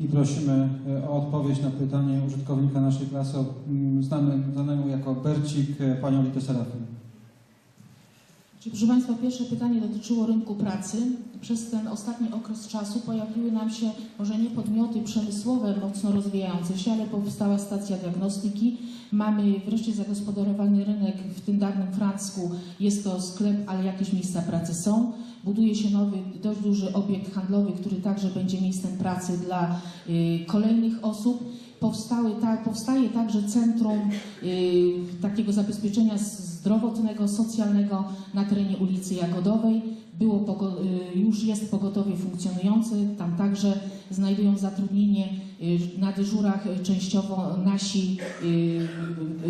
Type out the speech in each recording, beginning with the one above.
i prosimy e, o odpowiedź na pytanie użytkownika naszej klasy, mm, znany, znanego jako Bercik, e, panią Litę Serafin. Czyli, proszę Państwa, pierwsze pytanie dotyczyło rynku pracy. Przez ten ostatni okres czasu pojawiły nam się może nie podmioty przemysłowe mocno rozwijające się, ale powstała stacja diagnostyki. Mamy wreszcie zagospodarowany rynek w tym dawnym Francku. Jest to sklep, ale jakieś miejsca pracy są. Buduje się nowy, dość duży obiekt handlowy, który także będzie miejscem pracy dla y, kolejnych osób. Powstały, ta, powstaje także centrum y, takiego zabezpieczenia zdrowotnego, socjalnego na terenie ulicy Jagodowej. Było y, już jest pogotowie funkcjonujące, tam także znajdują zatrudnienie na dyżurach y, częściowo nasi y,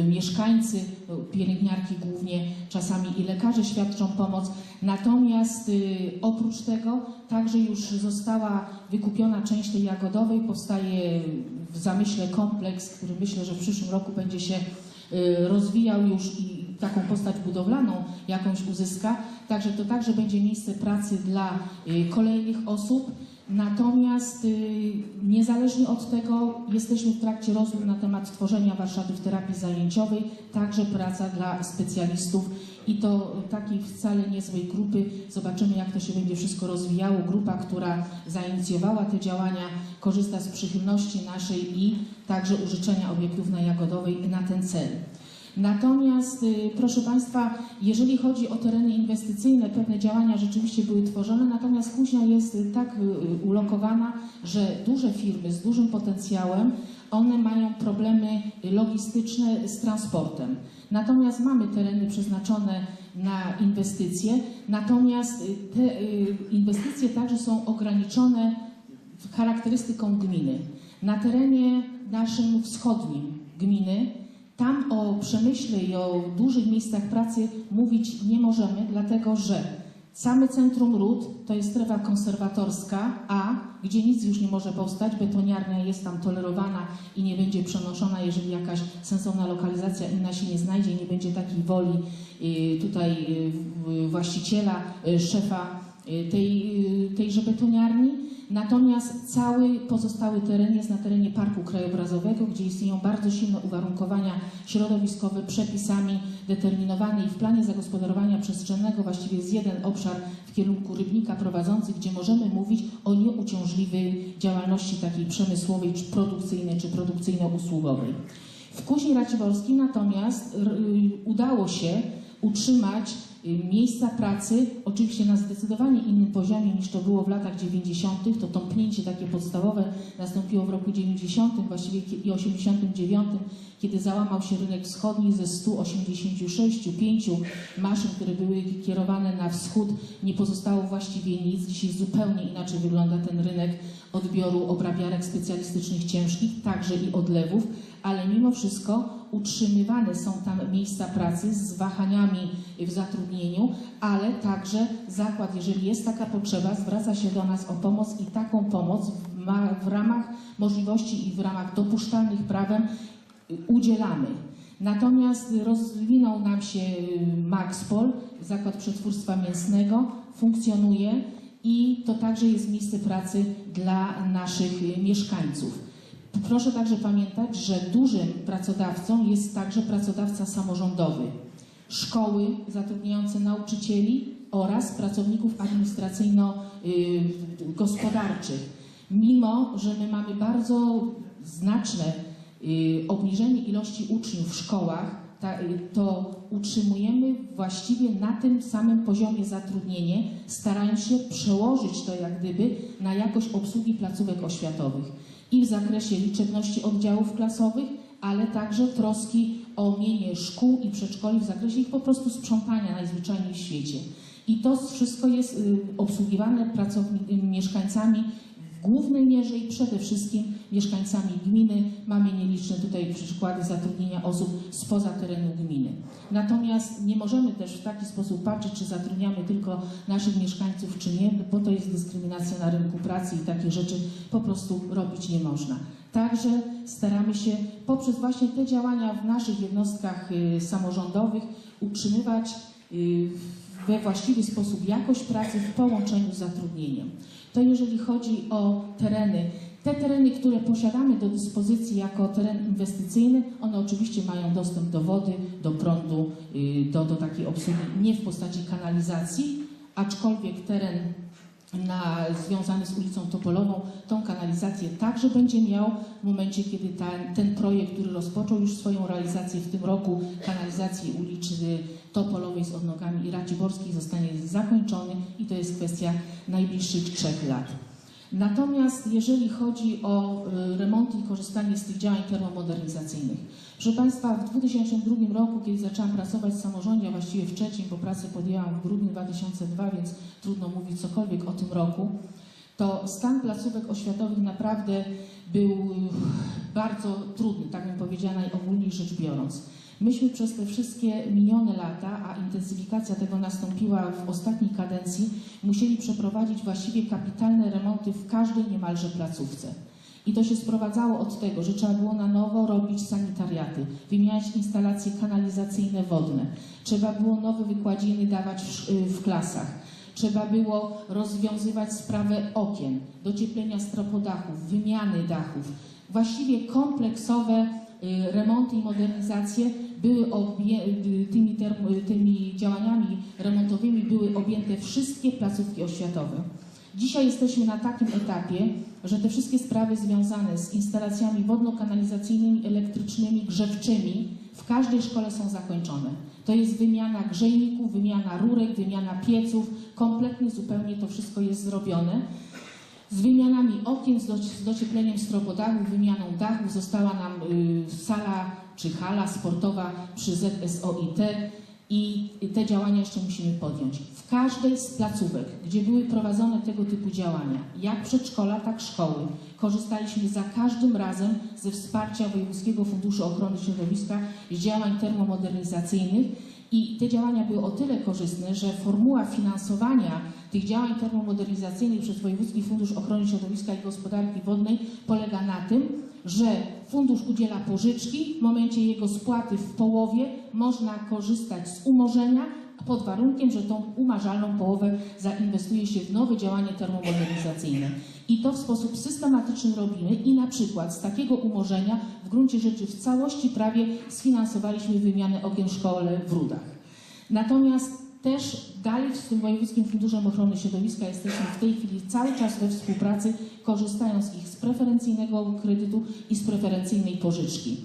y, mieszkańcy, y, pielęgniarki głównie, czasami i lekarze świadczą pomoc. Natomiast y, oprócz tego także już została wykupiona część tej Jagodowej, powstaje w zamyśle kompleks, który myślę, że w przyszłym roku będzie się y, rozwijał już i taką postać budowlaną jakąś uzyska. Także to także będzie miejsce pracy dla y, kolejnych osób. Natomiast y, niezależnie od tego jesteśmy w trakcie rozmów na temat tworzenia warsztatów terapii zajęciowej, także praca dla specjalistów i to takiej wcale niezłej grupy. Zobaczymy, jak to się będzie wszystko rozwijało. Grupa, która zainicjowała te działania, korzysta z przychylności naszej i także użyczenia obiektów na Jagodowej na ten cel. Natomiast, y, proszę Państwa, jeżeli chodzi o tereny inwestycyjne, pewne działania rzeczywiście były tworzone, natomiast kuźnia jest tak y, ulokowana, że duże firmy z dużym potencjałem, one mają problemy logistyczne z transportem. Natomiast mamy tereny przeznaczone na inwestycje, natomiast y, te inwestycje także są ograniczone charakterystyką gminy. Na terenie naszym wschodnim gminy tam o przemyśle i o dużych miejscach pracy mówić nie możemy, dlatego że same centrum ród to jest strefa konserwatorska, a gdzie nic już nie może powstać, betoniarnia jest tam tolerowana i nie będzie przenoszona, jeżeli jakaś sensowna lokalizacja inna się nie znajdzie, nie będzie takiej woli y, tutaj y, właściciela, y, szefa tej, y, tejże betoniarni. Natomiast cały pozostały teren jest na terenie Parku Krajobrazowego, gdzie istnieją bardzo silne uwarunkowania środowiskowe przepisami determinowane i w planie zagospodarowania przestrzennego właściwie jest jeden obszar w kierunku Rybnika prowadzący, gdzie możemy mówić o nieuciążliwej działalności takiej przemysłowej, czy produkcyjnej, czy produkcyjno-usługowej. W Kuźni Raciborskiej natomiast y, udało się utrzymać y, miejsca pracy, oczywiście na zdecydowanie innym poziomie niż to było w latach 90. To tąpnięcie takie podstawowe nastąpiło w roku 90, właściwie i 89, kiedy załamał się rynek wschodni ze 186, 5 maszyn, które były kierowane na wschód, nie pozostało właściwie nic. Dzisiaj zupełnie inaczej wygląda ten rynek odbioru obrabiarek specjalistycznych ciężkich, także i odlewów, ale mimo wszystko utrzymywane są tam miejsca pracy z wahaniami w zatrudnieniu, ale także zakład, jeżeli jest taka potrzeba, zwraca się do nas o pomoc i taką pomoc w, w ramach możliwości i w ramach dopuszczalnych prawem y, udzielamy. Natomiast rozwinął nam się y, Maxpol, zakład przetwórstwa mięsnego, funkcjonuje i to także jest miejsce pracy dla naszych y, mieszkańców. Proszę także pamiętać, że dużym pracodawcą jest także pracodawca samorządowy. Szkoły zatrudniające nauczycieli oraz pracowników administracyjno-gospodarczych. Mimo, że my mamy bardzo znaczne y, obniżenie ilości uczniów w szkołach, y, to utrzymujemy właściwie na tym samym poziomie zatrudnienie, starając się przełożyć to jak gdyby na jakość obsługi placówek oświatowych i w zakresie liczebności oddziałów klasowych, ale także troski o mienie szkół i przedszkoli w zakresie ich po prostu sprzątania najzwyczajniej w świecie. I to wszystko jest y, obsługiwane mieszkańcami w głównej mierze i przede wszystkim mieszkańcami gminy. Mamy nieliczne tutaj przykłady zatrudnienia osób spoza terenu gminy. Natomiast nie możemy też w taki sposób patrzeć, czy zatrudniamy tylko naszych mieszkańców, czy nie, bo to jest dyskryminacja na rynku pracy i takie rzeczy po prostu robić nie można. Także staramy się poprzez właśnie te działania w naszych jednostkach y, samorządowych utrzymywać y, we właściwy sposób jakość pracy w połączeniu z zatrudnieniem. To jeżeli chodzi o tereny. Te tereny, które posiadamy do dyspozycji jako teren inwestycyjny, one oczywiście mają dostęp do wody, do prądu, y, do, do takiej obsługi, nie w postaci kanalizacji, aczkolwiek teren na, związany z ulicą Topolową tą kanalizację także będzie miał w momencie, kiedy ten, ten projekt, który rozpoczął już swoją realizację w tym roku, kanalizacji ulicy Topolowej z odnogami i Raciborskiej zostanie zakończony i to jest kwestia najbliższych trzech lat. Natomiast jeżeli chodzi o y, remonty i korzystanie z tych działań termomodernizacyjnych, proszę Państwa, w 2002 roku, kiedy zaczęłam pracować w samorządzie, a właściwie w trzecim, bo pracę podjęłam w grudniu 2002, więc trudno mówić cokolwiek o tym roku, to stan placówek oświatowych naprawdę był y, bardzo trudny, tak bym powiedziała najogólniej rzecz biorąc. Myśmy przez te wszystkie minione lata, a intensyfikacja tego nastąpiła w ostatniej kadencji, musieli przeprowadzić właściwie kapitalne remonty w każdej niemalże placówce. I to się sprowadzało od tego, że trzeba było na nowo robić sanitariaty, wymieniać instalacje kanalizacyjne wodne, trzeba było nowe wykładziny dawać w, w klasach, trzeba było rozwiązywać sprawę okien, docieplenia stropodachów, wymiany dachów. Właściwie kompleksowe y, remonty i modernizacje były y, tymi, y, tymi działaniami remontowymi były objęte wszystkie placówki oświatowe. Dzisiaj jesteśmy na takim etapie, że te wszystkie sprawy związane z instalacjami wodno-kanalizacyjnymi, elektrycznymi, grzewczymi w każdej szkole są zakończone. To jest wymiana grzejników, wymiana rurek, wymiana pieców, kompletnie zupełnie to wszystko jest zrobione. Z wymianami okien, z doci- z dociepleniem stropodachów, wymianą dachów została nam y, sala czy hala sportowa przy ZSOIT i te działania jeszcze musimy podjąć. W każdej z placówek, gdzie były prowadzone tego typu działania, jak przedszkola, tak szkoły, korzystaliśmy za każdym razem ze wsparcia Wojewódzkiego Funduszu Ochrony Środowiska z działań termomodernizacyjnych i te działania były o tyle korzystne, że formuła finansowania tych działań termomodernizacyjnych przez Wojewódzki Fundusz Ochrony Środowiska i Gospodarki Wodnej polega na tym, że fundusz udziela pożyczki, w momencie jego spłaty w połowie można korzystać z umorzenia pod warunkiem, że tą umarzalną połowę zainwestuje się w nowe działanie termomodernizacyjne. I to w sposób systematyczny robimy i na przykład z takiego umorzenia w gruncie rzeczy w całości prawie sfinansowaliśmy wymianę okien szkole w Rudach. Natomiast też dalej z tym Wojewódzkim Funduszem Ochrony Środowiska jesteśmy w tej chwili cały czas we współpracy, korzystając ich z preferencyjnego kredytu i z preferencyjnej pożyczki.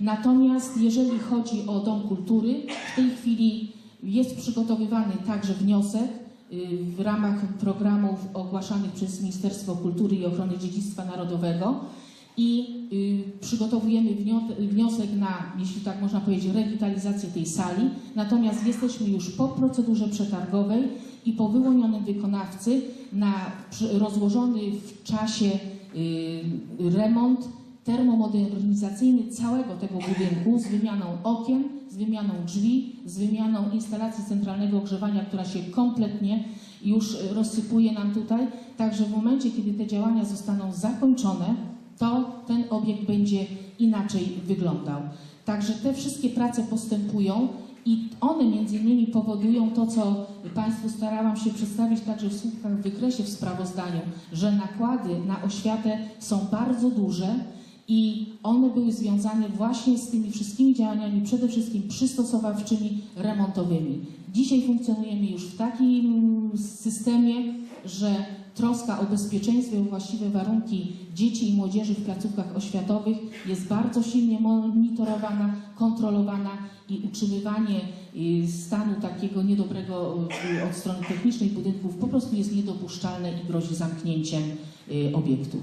Natomiast jeżeli chodzi o Dom Kultury, w tej chwili jest przygotowywany także wniosek y, w ramach programów ogłaszanych przez Ministerstwo Kultury i Ochrony Dziedzictwa Narodowego i y, przygotowujemy wnio- wniosek na, jeśli tak można powiedzieć, rewitalizację tej sali. Natomiast jesteśmy już po procedurze przetargowej i po wyłonionym wykonawcy na rozłożony w czasie y, remont termomodernizacyjny całego tego budynku z wymianą okien, wymianą drzwi, z wymianą instalacji centralnego ogrzewania, która się kompletnie już y, rozsypuje nam tutaj. Także w momencie, kiedy te działania zostaną zakończone, to ten obiekt będzie inaczej wyglądał. Także te wszystkie prace postępują i one między innymi powodują to, co Państwu starałam się przedstawić także w słupkach w wykresie w sprawozdaniu, że nakłady na oświatę są bardzo duże i one były związane właśnie z tymi wszystkimi działaniami, przede wszystkim przystosowawczymi, remontowymi. Dzisiaj funkcjonujemy już w takim systemie, że troska o bezpieczeństwo i właściwe warunki dzieci i młodzieży w placówkach oświatowych jest bardzo silnie monitorowana, kontrolowana i utrzymywanie y, stanu takiego niedobrego y, od strony technicznej budynków po prostu jest niedopuszczalne i grozi zamknięciem y, obiektu.